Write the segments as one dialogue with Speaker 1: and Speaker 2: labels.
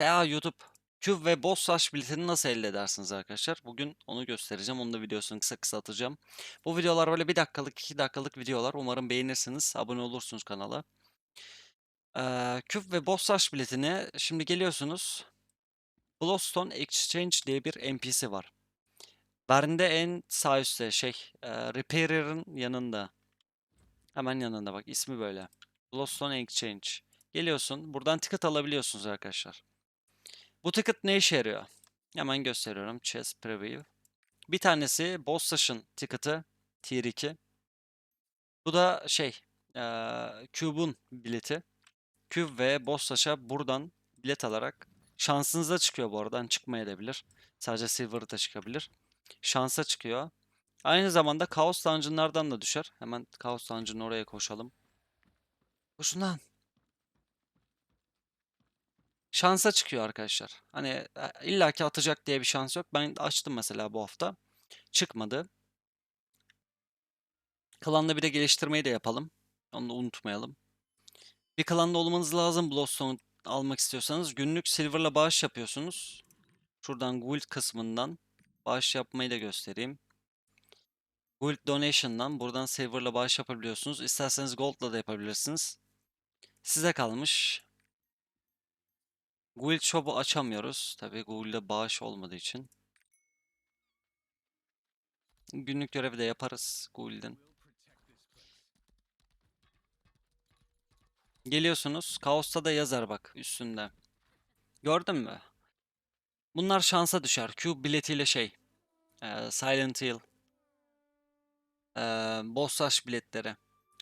Speaker 1: Ya YouTube Cube ve Boss Rush biletini nasıl elde edersiniz arkadaşlar? Bugün onu göstereceğim. Onun da videosunu kısa kısa atacağım. Bu videolar böyle 1 dakikalık, 2 dakikalık videolar. Umarım beğenirsiniz. Abone olursunuz kanala. Ee, Cube ve Boss Rush biletini şimdi geliyorsunuz. Glowstone Exchange diye bir NPC var. Bende en sağ üstte şey, e, Repairer'ın yanında. Hemen yanında bak ismi böyle. Glowstone Exchange. Geliyorsun. Buradan ticket alabiliyorsunuz arkadaşlar. Bu ticket ne işe yarıyor? Hemen gösteriyorum. Chess Preview. Bir tanesi Boss Session ticket'ı Tier 2. Bu da şey, eee Cube'un bileti. Cube ve Boss Rush'a buradan bilet alarak şansınıza çıkıyor bu aradan çıkmayabilir. Sadece Silver'da çıkabilir. Şansa çıkıyor. Aynı zamanda Chaos Dungeon'lardan da düşer. Hemen Chaos Dungeon'ın oraya koşalım. Koşun lan. Şansa çıkıyor arkadaşlar. Hani e, illaki atacak diye bir şans yok. Ben açtım mesela bu hafta. Çıkmadı. Klanda bir de geliştirmeyi de yapalım. Onu da unutmayalım. Bir klanda olmanız lazım Bloodstone almak istiyorsanız. Günlük Silver'la bağış yapıyorsunuz. Şuradan Guild kısmından bağış yapmayı da göstereyim. Guild Donation'dan buradan Silver'la bağış yapabiliyorsunuz. İsterseniz Gold'la da yapabilirsiniz. Size kalmış. Guild Shop'u açamıyoruz. Tabii Guild'de bağış olmadığı için. Günlük görevi de yaparız Guild'in. Geliyorsunuz. Kaos'ta da yazar bak üstünde. Gördün mü? Bunlar şansa düşer. Q biletiyle şey. eee, Silent Hill. Boss Rush biletleri.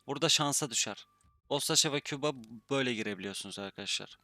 Speaker 1: Burada şansa düşer. Rush'a ve Cube'a böyle girebiliyorsunuz arkadaşlar.